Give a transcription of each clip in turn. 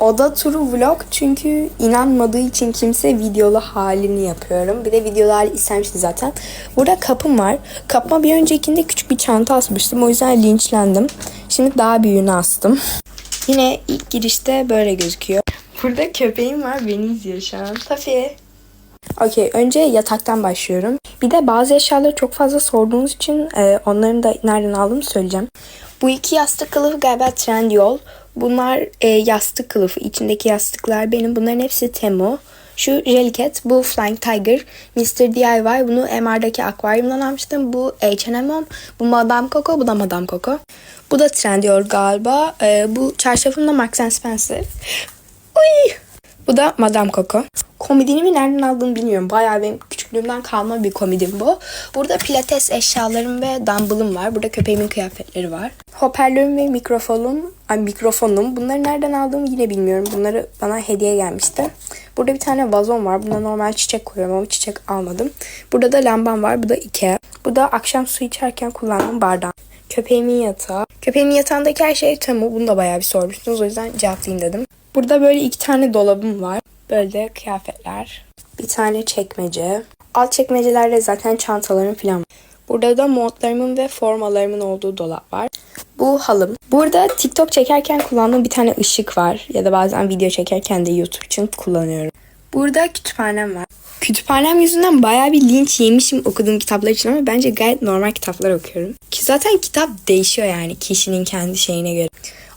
Oda turu vlog çünkü inanmadığı için kimse videolu halini yapıyorum. Bir de videolu hali istemişti zaten. Burada kapım var. Kapıma bir öncekinde küçük bir çanta asmıştım. O yüzden linçlendim. Şimdi daha büyüğünü astım. Yine ilk girişte böyle gözüküyor. Burada köpeğim var. Beni izliyor şu an. Safiye. Okey önce yataktan başlıyorum. Bir de bazı eşyaları çok fazla sorduğunuz için e, onların da nereden aldığımı söyleyeceğim. Bu iki yastık kılıfı galiba Trendyol. Bunlar e, yastık kılıfı. İçindeki yastıklar benim. Bunların hepsi Temu. Şu Jellycat, bu Flying Tiger, Mr. DIY. Bunu MR'daki akvaryumdan almıştım. Bu H&M, bu Madame Coco, bu da Madame Coco. Bu da Trendyol galiba. E, bu çarşafım da Marks Spencer. Uy! Bu da Madame Coco. Komodinimi nereden aldığımı bilmiyorum. Bayağı benim küçüklüğümden kalma bir komedim bu. Burada pilates eşyalarım ve dumbbellım var. Burada köpeğimin kıyafetleri var. Hoparlörüm ve mikrofonum, ay mikrofonum. Bunları nereden aldığımı yine bilmiyorum. Bunları bana hediye gelmişti. Burada bir tane vazon var. Bunda normal çiçek koyuyorum ama çiçek almadım. Burada da lambam var. Bu da Ikea. Bu da akşam su içerken kullandığım bardağım. Köpeğimin yatağı. Köpeğimin yatağındaki her şey Temu. Bunu da bayağı bir sormuştunuz. O yüzden cevaplayayım dedim. Burada böyle iki tane dolabım var. Böyle kıyafetler. Bir tane çekmece. Alt çekmecelerde zaten çantalarım falan var. Burada da montlarımın ve formalarımın olduğu dolap var. Bu halım. Burada TikTok çekerken kullandığım bir tane ışık var. Ya da bazen video çekerken de YouTube için kullanıyorum. Burada kütüphanem var. Kütüphanem yüzünden bayağı bir linç yemişim okuduğum kitaplar için ama bence gayet normal kitaplar okuyorum. Ki zaten kitap değişiyor yani kişinin kendi şeyine göre.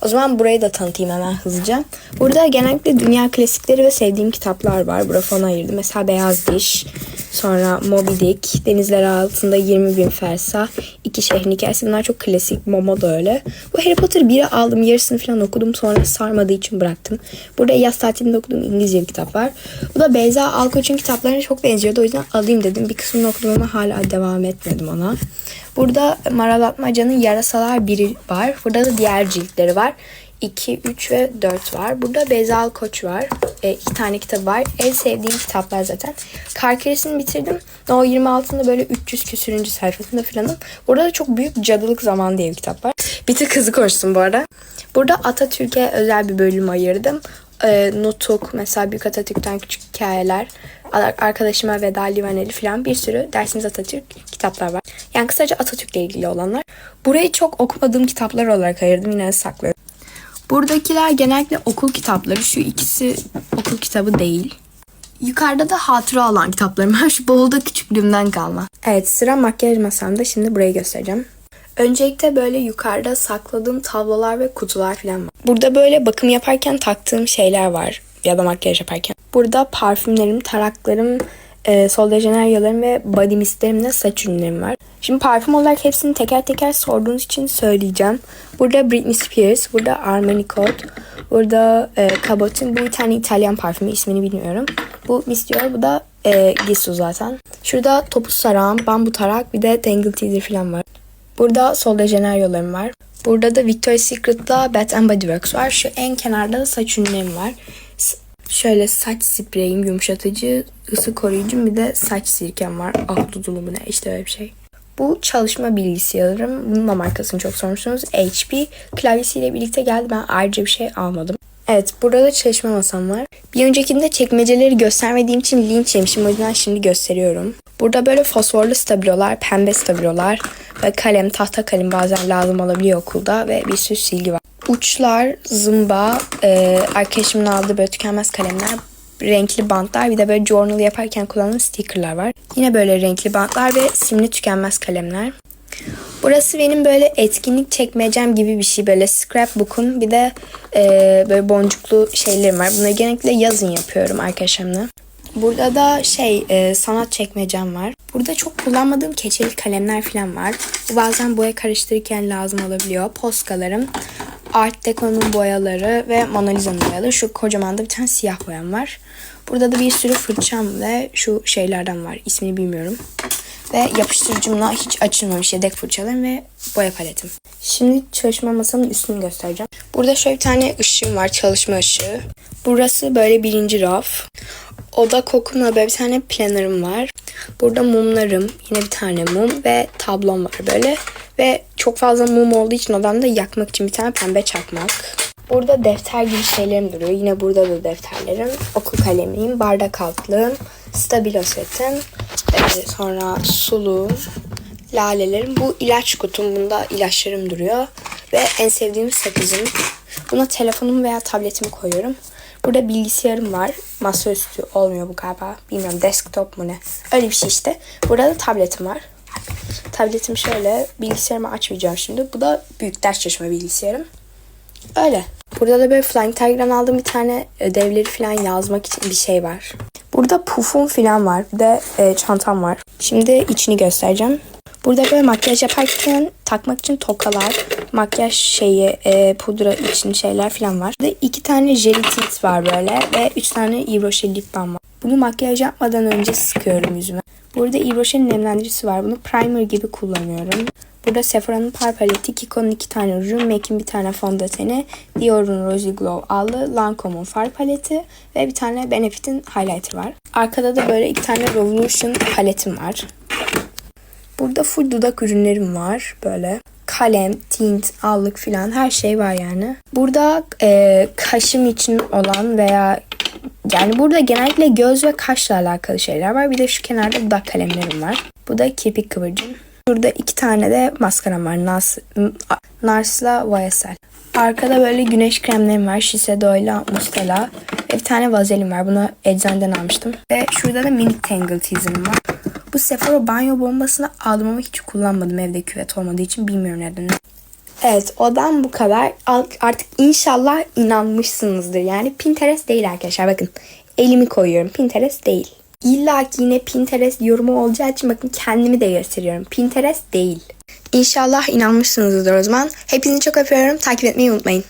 O zaman burayı da tanıtayım hemen hızlıca. Burada genellikle dünya klasikleri ve sevdiğim kitaplar var. Burada fona ayırdım. Mesela Beyaz Diş, sonra Moby Dick, Denizler Altında 20 Bin Fersah, İki Şehrin Hikayesi. Bunlar çok klasik. Momo da öyle. Bu Harry Potter 1'i aldım. Yarısını falan okudum. Sonra sarmadığı için bıraktım. Burada yaz tatilinde okuduğum İngilizce bir kitap var. Bu da Beyza Alkoç'un kitaplarına çok benziyordu. O yüzden alayım dedim. Bir kısmını okudum ama hala devam etmedim ona. Burada Maral Atmaca'nın Yarasalar 1'i var. Burada da diğer ciltleri var. 2, 3 ve 4 var. Burada Beyza Koç var. E, iki tane kitabı var. En sevdiğim kitaplar zaten. Karkeresini bitirdim. No 26'ında böyle 300 küsürüncü sayfasında falanım. Burada da çok büyük cadılık zaman diye bir kitap var. Bir tık hızlı koştum bu arada. Burada Atatürk'e özel bir bölüm ayırdım. E, Nutuk, mesela Büyük Atatürk'ten küçük hikayeler, arkadaşıma Veda Livaneli falan bir sürü dersimiz Atatürk kitaplar var. Yani kısaca Atatürk'le ilgili olanlar. Burayı çok okumadığım kitaplar olarak ayırdım. Yine saklıyorum. Buradakiler genellikle okul kitapları. Şu ikisi okul kitabı değil. Yukarıda da hatıra alan kitaplarım var. Şu bavulda küçüklüğümden kalma. Evet sıra makyaj masamda. Şimdi burayı göstereceğim. Öncelikle böyle yukarıda sakladığım tablolar ve kutular falan var. Burada böyle bakım yaparken taktığım şeyler var. Ya da makyaj yaparken. Burada parfümlerim, taraklarım, e, sol dejeneryalarım ve body mistlerimle saç ürünlerim var. Şimdi parfüm olarak hepsini teker teker sorduğunuz için söyleyeceğim. Burada Britney Spears, burada Armani Code, burada e, Cabotin. Bu bir tane İtalyan parfümü ismini bilmiyorum. Bu Miss Dior, bu da e, Gissu zaten. Şurada topuz sarağım, bambu tarak bir de Tangle Teaser falan var. Burada sol dejeneryalarım var. Burada da Victoria's Secret'ta Bath and Body Works var. Şu en kenarda da saç ünlemim var. Şöyle saç spreyim, yumuşatıcı, ısı koruyucum bir de saç sirkem var. Ahududulu mu ne işte öyle bir şey. Bu çalışma bilgisayarım. Bunun da markasını çok sormuşsunuz. HP klavyesiyle birlikte geldi. Ben ayrıca bir şey almadım. Evet burada da çalışma masam var. Bir öncekinde çekmeceleri göstermediğim için linç yemişim. O yüzden şimdi gösteriyorum. Burada böyle fosforlu stabilolar, pembe stabilolar ve kalem, tahta kalem bazen lazım olabiliyor okulda ve bir sürü silgi var. Uçlar, zımba, e, arkadaşımın aldığı böyle tükenmez kalemler, renkli bantlar bir de böyle journal yaparken kullandığım stickerlar var. Yine böyle renkli bantlar ve simli tükenmez kalemler. Burası benim böyle etkinlik çekmecem gibi bir şey. Böyle scrapbook'um bir de e, böyle boncuklu şeylerim var. Bunları genellikle yazın yapıyorum arkadaşlarımla. Burada da şey e, sanat çekmecem var. Burada çok kullanmadığım keçeli kalemler falan var. Bazen boya karıştırırken lazım olabiliyor. Poskalarım, Art Deco'nun boyaları ve Mona Lisa'nın boyaları. Şu kocaman da bir tane siyah boyam var. Burada da bir sürü fırçam ve şu şeylerden var. İsmini bilmiyorum. Ve yapıştırıcımla hiç açılmamış yedek fırçalarım ve boya paletim. Şimdi çalışma masamın üstünü göstereceğim. Burada şöyle bir tane ışığım var. Çalışma ışığı. Burası böyle birinci raf. Oda kokuna böyle bir tane plannerım var. Burada mumlarım. Yine bir tane mum ve tablom var böyle. Ve çok fazla mum olduğu için odamda yakmak için bir tane pembe çakmak. Burada defter gibi şeylerim duruyor. Yine burada da defterlerim. Okul kalemim, bardak altlığım, stabilo setim, e, sonra suluğum, lalelerim. Bu ilaç kutum. Bunda ilaçlarım duruyor. Ve en sevdiğim sakızım. Buna telefonumu veya tabletimi koyuyorum. Burada bilgisayarım var. Masaüstü olmuyor bu galiba. Bilmiyorum desktop mu ne. Öyle bir şey işte. Burada da tabletim var. Tabletim şöyle. Bilgisayarımı açmayacağım şimdi. Bu da büyük ders çalışma bilgisayarım. Öyle. Burada da böyle Flying Tiger'dan aldığım bir tane ödevleri falan yazmak için bir şey var. Burada pufum falan var. Bir de e, çantam var. Şimdi içini göstereceğim. Burada böyle makyaj yaparken takmak için tokalar, makyaj şeyi, e, pudra için şeyler falan var. Burada iki tane jelly tint var böyle ve üç tane Yves Rocher lip balm var. Bunu makyaj yapmadan önce sıkıyorum yüzüme. Burada Yves nemlendiricisi var. Bunu primer gibi kullanıyorum. Burada Sephora'nın par paleti, Kiko'nun iki tane ruju, MAC'in bir tane fondöteni, Dior'un Rosy Glow allı, Lancome'un far paleti ve bir tane Benefit'in highlighter var. Arkada da böyle iki tane Revolution paletim var. Burada full dudak ürünlerim var böyle. Kalem, tint, allık filan her şey var yani. Burada e, kaşım için olan veya yani burada genellikle göz ve kaşla alakalı şeyler var. Bir de şu kenarda dudak kalemlerim var. Bu da kirpik kıvırcım. Burada iki tane de maskaram var. Nars, Nars'la YSL. Arkada böyle güneş kremlerim var. Shiseido ile Mustela. Ve bir tane vazelin var. Bunu eczaneden almıştım. Ve şurada da mini Tangle teaser'ım var. Bu Sephora banyo bombasını aldım ama hiç kullanmadım evde küvet olmadığı için bilmiyorum neden. Evet odam bu kadar. Artık inşallah inanmışsınızdır. Yani Pinterest değil arkadaşlar bakın. Elimi koyuyorum. Pinterest değil. İlla ki yine Pinterest yorumu olacağı için bakın kendimi de gösteriyorum. Pinterest değil. İnşallah inanmışsınızdır o zaman. Hepinizi çok öpüyorum. Takip etmeyi unutmayın.